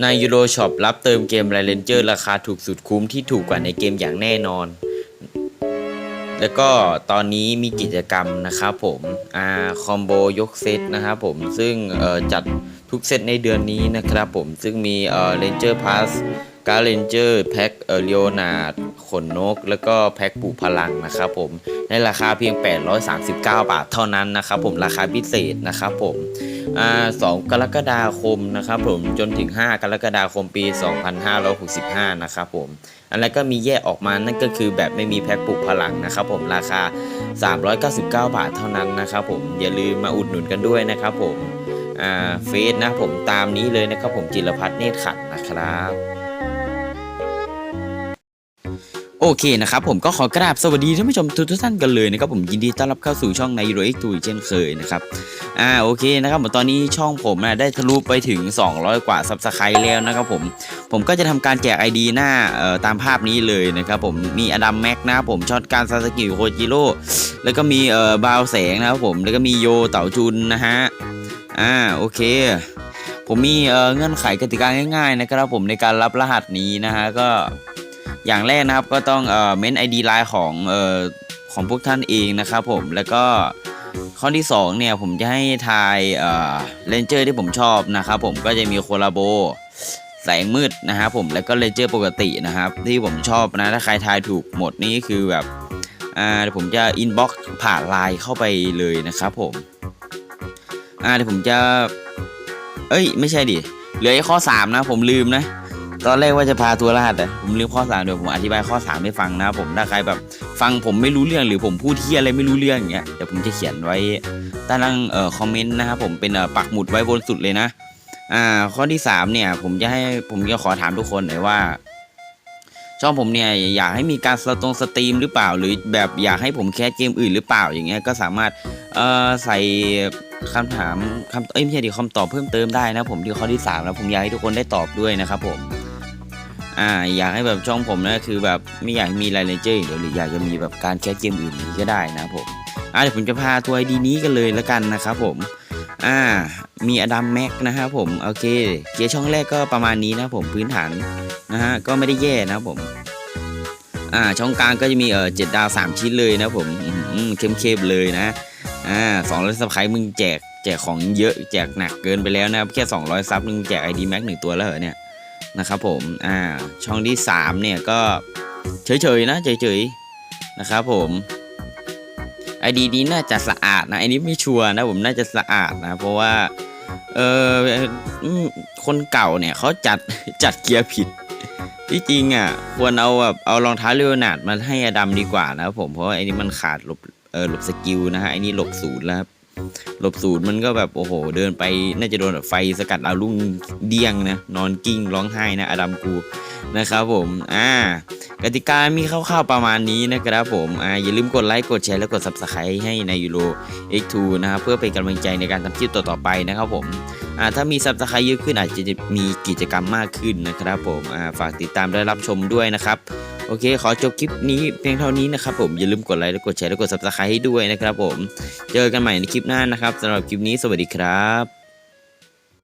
ในยูโรช็อปรับเติมเกมไรเลนเจอร์ราคาถูกสุดคุ้มที่ถูกกว่าในเกมอย่างแน่นอน แล้วก็ตอนนี้มีกิจกรรมนะครับผมอ่าคอมโบยกเซตนะครับผมซึ่งจัดทุกเซตในเดือนนี้นะครับผมซึ่งมีเออเรนเจอร์พาส การ์เรนเจอร์แพ็คเออเลียนาดขนนก แล้วก็แพ็คปลูกพลังนะครับผมในราคาเพียง 839 บาทเท่านั้นนะครับผมราคาพิเศษนะครับผมอ่า2กรกฎาคมนะครับผมจนถึง 5 กรกฎาคมปี 2565 นะครับผมอันนั้นก็มีแยกออกมานั่นก็คือแบบไม่มีแพ็คปลูกพลังนะครับผมราคา 399 บาทเท่านั้นนะครับผมอย่าลืมมาอุดหนุนกันด้วยนะครับผมเฟซนะผมตามนี้เลยนะครับผมจิรพัฒน์เนตรขัดนะครับ โอเคนะครับผมก็ขอกราบสวัสดีท่านผู้ชมทุกท่านกันเลยนะครับผมยินดีต้อนรับเข้าสู่ช่องในโรเอ็กตูเช่นเคยนะครับอ่าโอเคนะครับผมตอนนี้ช่องผมนะได้ทะลุไปถึง 200 กว่าซับสไครต์แล้วนะครับผมผมก็จะทำการแจก ID หน้าเอ่อตามภาพนี้เลยนะครับผมมีอดัมแม็กนะครับผมช็อตการซาสกิโคจิโร่แล้วก็มีเอ่อบาวแสงนะครับผมแล้วก็มีโยเต่าจุนนะฮะอ่าโอเคผมมีเอ่อเงื่อนไขกติกาง่ายๆนะครับผมในการรับรหัสนี้นะฮะก็ อย่างแรกนะครับก็ต้องเอ่อเม้น ID ไลน์ของเอ่อของพวกท่านเองนะครับผมแล้วก็ข้อที่2เนี่ยผมจะให้ทายเอ่อเลนเจอร์ที่ผมชอบนะครับผมก็จะมีโคลาโบแสงมืดนะครับผมแล้วก็เลนเจอร์ปกตินะครับ ที่ผมชอบนะถ้าใครทายถูกหมดนี่คือแบบอ่าเดี๋ยวผมจะอินบ็อกซ์ผ่านไลน์เข้าไปเลยนะครับผมอ่าเดี๋ยวผมจะ เอ้ย ไม่ใช่ดิเหลืออ้ข้อ 3 นะ ผมลืมนะ ตอนแรกว่าจะพาทัวร์รหัสแต่ผมลืมข้อ3เดี๋ยวผมอธิบายข้อ3ให้ฟังนะครับผมถ้าใครแบบฟังผมไม่รู้เรื่องหรือผมพูดที่อะไรไม่รู้เรื่องอย่างเงี้ยเดี๋ยวผมจะเขียนไว้ใต้ล่างเอ่อคอมเมนต์นะครับผมเป็นเอ่อปักหมุดไว้บนสุดเลยนะอ่าข้อที่3เนี่ย ผมจะให้ผมจะขอถามทุกคนหน่อยว่าช่องผมเนี่ยอยากให้มีการสตรงสตรีมหรือเปล่า หรือแบบอยากให้ผมแคสเกมอื่นหรือเปล่าอย่างเงี้ยก็สามารถเอ่อใส่คำถามคำเอ้ยไม่ใช่ดิคำตอบเพิ่มเติมได้นะผมที่ข้อที่3แล้วผมอยากให้ทุกคนได้ตอบด้วยนะครับผม อ่าอยากให้แบบช่องผมนะคือแบบไม่อยากมีรายเลเจอร์เดียวหรืออยากจะมีแบบการแคสเกมอื่นนี้ก็ได้นะผมอ่าเดี๋ยวผมจะพาทัวไอดีนี้กันเลยล้วกันนะครับผมอ่ามีอดัมแม็กนะครับผมโอเคเกียร์ช่องแรกก็ประมาณนี้นะผมพื้นฐานนะฮะก็ไม่ได้แย่นะผมอ่าช่องกลางก็จะมีเออเจ็ดดาวสามชิ้นเลยนะผมเข้มเข้มเลยนะอ่าสองร้อยซับไคร์มึงแจกแจกของเยอะแจกหนักเกินไปแล้วนะครับแค่ 200 ซับมึงแจกไอดีแม็กหนึ่งตัวแล้วเหรอเนี่ย นะครับผมอ่าช่องที่ 3 เนี่ยก็เฉยๆนะเฉยๆนะครับผมไอดีนี้น่าจะสะอาดนะไอนี้ไม่ชัวร์นะผมน่าจะสะอาดนะ เพราะว่าเอออืมคนเก่าเนี่ยเขาจัดจัดเกียร์ผิดที่จริงอะควรเอาแบบเอารองเท้าเรโอนาดมาให้อดัมดีกว่านะครับผมเพราะว่าไอนี้มันขาดหลบเออหลบสกิลนะฮะไอนี้หลบศูนย์แล้วครับ หลบศูนย์มันก็แบบโอ้โห เดินไปน่าจะโดนไฟสกัดเอาลุ่งเดียงนะ นอนกิ้งร้องไห้นะอดัมกูนะครับผม อ่ากติกามีคร่าวๆประมาณนี้นะครับผม อ่าอย่าลืมกดไลค์กดแชร์และกด subscribe ให้ในยูโร X2 นะครับเพื่อเป็นกำลังใจในการทำคลิปต่อๆไปนะครับผม อ่าถ้ามี subscribe เยอะขึ้นอาจจะมีกิจกรรมมากขึ้นนะครับผม อ่าฝากติดตามและรับชมด้วยนะครับ โอเค ขอจบคลิปนี้เพียงเท่านี้นะครับผมอย่าลืมกดไลค์และกดแชร์และกด subscribe ให้ด้วยนะครับผม เจอกันใหม่ในคลิปหน้านะครับสำหรับคลิปนี้สวัสดีครับ